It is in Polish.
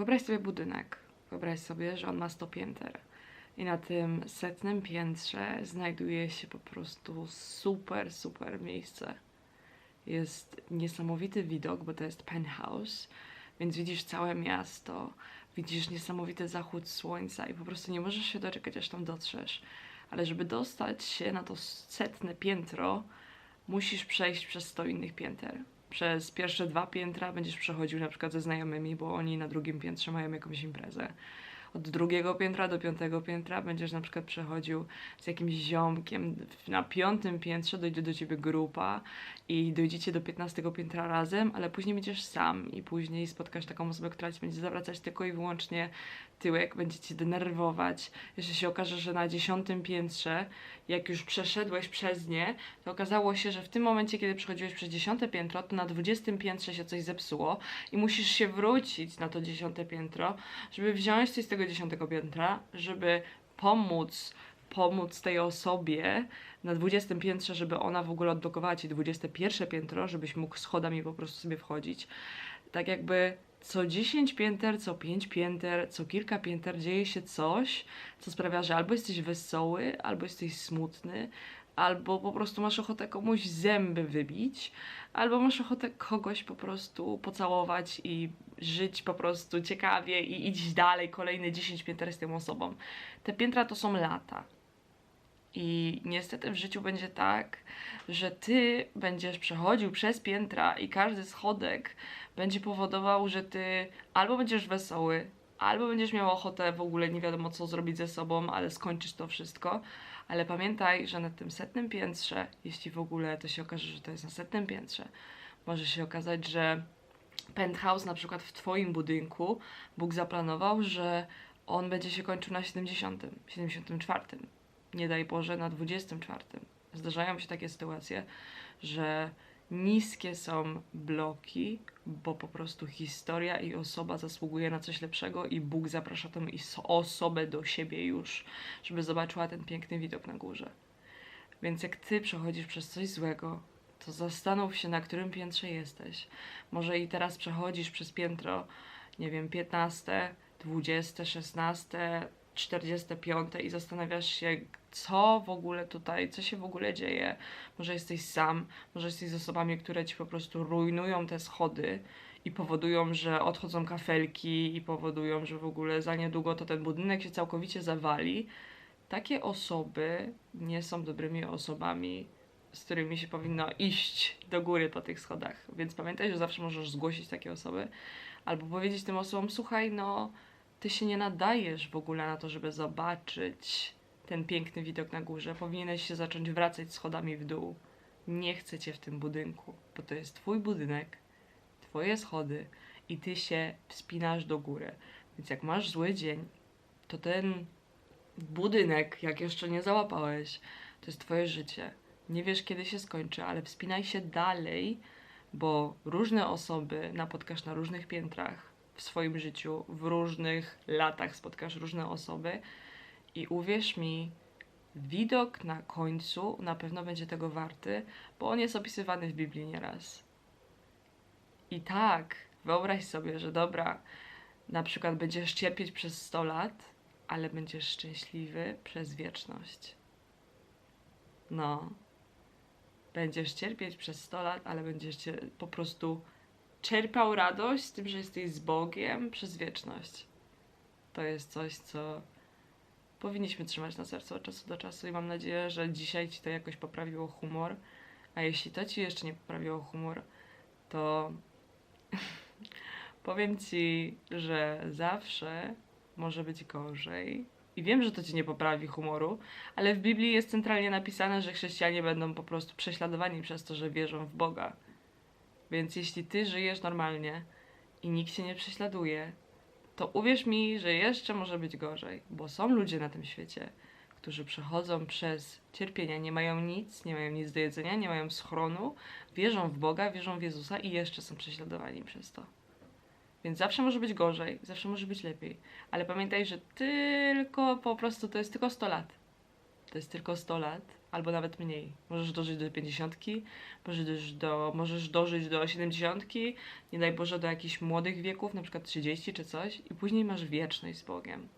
wyobraź sobie budynek. Wyobraź sobie, że on ma 100 pięter. I na tym setnym piętrze znajduje się po prostu super, super miejsce. Jest niesamowity widok, bo to jest penthouse, więc widzisz całe miasto, widzisz niesamowity zachód słońca i po prostu nie możesz się doczekać, aż tam dotrzesz. Ale żeby dostać się na to setne piętro, musisz przejść przez 100 innych pięter. Przez pierwsze dwa piętra będziesz przechodził na przykład ze znajomymi, bo oni na drugim piętrze mają jakąś imprezę. Od drugiego piętra do piątego piętra będziesz na przykład przechodził z jakimś ziomkiem. Na piątym piętrze dojdzie do ciebie grupa i dojdziecie do piętnastego piętra razem, ale później będziesz sam i później spotkasz taką osobę, która ci będzie zawracać tylko i wyłącznie tyłek, będzie cię denerwować. Jeszcze się okaże, że na dziesiątym piętrze, jak już przeszedłeś przez nie, to okazało się, że w tym momencie, kiedy przechodziłeś przez dziesiąte piętro, to na dwudziestym piętrze się coś zepsuło i musisz się wrócić na to dziesiąte piętro, żeby wziąć coś z tego dziesiątego piętra, żeby pomóc pomóc tej osobie na 20 piętrze, żeby ona w ogóle odblokowała ci 21 piętro, żebyś mógł schodami po prostu sobie wchodzić. Tak jakby co 10 pięter, co 5 pięter, co kilka pięter dzieje się coś, co sprawia, że albo jesteś wesoły, albo jesteś smutny, albo po prostu masz ochotę komuś zęby wybić, albo masz ochotę kogoś po prostu pocałować i żyć po prostu ciekawie i iść dalej kolejne 10 pięter z tą osobą. Te piętra to są lata. I niestety w życiu będzie tak, że ty będziesz przechodził przez piętra i każdy schodek będzie powodował, że ty albo będziesz wesoły, albo będziesz miał ochotę w ogóle nie wiadomo co zrobić ze sobą, ale skończysz to wszystko. Ale pamiętaj, że na tym setnym piętrze, jeśli w ogóle to się okaże, że to jest na setnym piętrze, może się okazać, że penthouse na przykład w twoim budynku Bóg zaplanował, że on będzie się kończył na 70, 74 nie daj Boże, na 24. Zdarzają się takie sytuacje, że niskie są bloki, bo po prostu historia i osoba zasługuje na coś lepszego i Bóg zaprasza is- osobę do siebie już, żeby zobaczyła ten piękny widok na górze. Więc jak ty przechodzisz przez coś złego, to zastanów się, na którym piętrze jesteś. Może i teraz przechodzisz przez piętro, nie wiem, 15, 20, 16, 45 i zastanawiasz się, co w ogóle tutaj, co się w ogóle dzieje. Może jesteś sam, może jesteś z osobami, które ci po prostu rujnują te schody i powodują, że odchodzą kafelki i powodują, że w ogóle za niedługo to ten budynek się całkowicie zawali. Takie osoby nie są dobrymi osobami, z którymi się powinno iść do góry po tych schodach. Więc pamiętaj, że zawsze możesz zgłosić takie osoby albo powiedzieć tym osobom: Słuchaj, no, ty się nie nadajesz w ogóle na to, żeby zobaczyć ten piękny widok na górze. Powinieneś się zacząć wracać schodami w dół. Nie chcę cię w tym budynku, bo to jest twój budynek, twoje schody i ty się wspinasz do góry. Więc jak masz zły dzień, to ten budynek, jak jeszcze nie załapałeś, to jest twoje życie. Nie wiesz, kiedy się skończy, ale wspinaj się dalej, bo różne osoby napotkasz na różnych piętrach w swoim życiu, w różnych latach spotkasz różne osoby i uwierz mi, widok na końcu na pewno będzie tego warty, bo on jest opisywany w Biblii nieraz. I tak, wyobraź sobie, że dobra, na przykład będziesz cierpieć przez 100 lat, ale będziesz szczęśliwy przez wieczność. No. Będziesz cierpieć przez 100 lat, ale będziesz po prostu czerpał radość z tym, że jesteś z Bogiem przez wieczność. To jest coś, co powinniśmy trzymać na sercu od czasu do czasu i mam nadzieję, że dzisiaj Ci to jakoś poprawiło humor. A jeśli to Ci jeszcze nie poprawiło humor, to powiem Ci, że zawsze może być gorzej. I wiem, że to Ci nie poprawi humoru, ale w Biblii jest centralnie napisane, że chrześcijanie będą po prostu prześladowani przez to, że wierzą w Boga. Więc jeśli Ty żyjesz normalnie i nikt Cię nie prześladuje, to uwierz mi, że jeszcze może być gorzej, bo są ludzie na tym świecie, którzy przechodzą przez cierpienia, nie mają nic, nie mają nic do jedzenia, nie mają schronu, wierzą w Boga, wierzą w Jezusa i jeszcze są prześladowani przez to. Więc zawsze może być gorzej, zawsze może być lepiej. Ale pamiętaj, że tylko po prostu to jest tylko 100 lat. To jest tylko 100 lat albo nawet mniej. Możesz dożyć do 50, możesz, do, możesz dożyć do 70, nie daj Boże do jakichś młodych wieków, na przykład 30 czy coś, i później masz wieczność z Bogiem.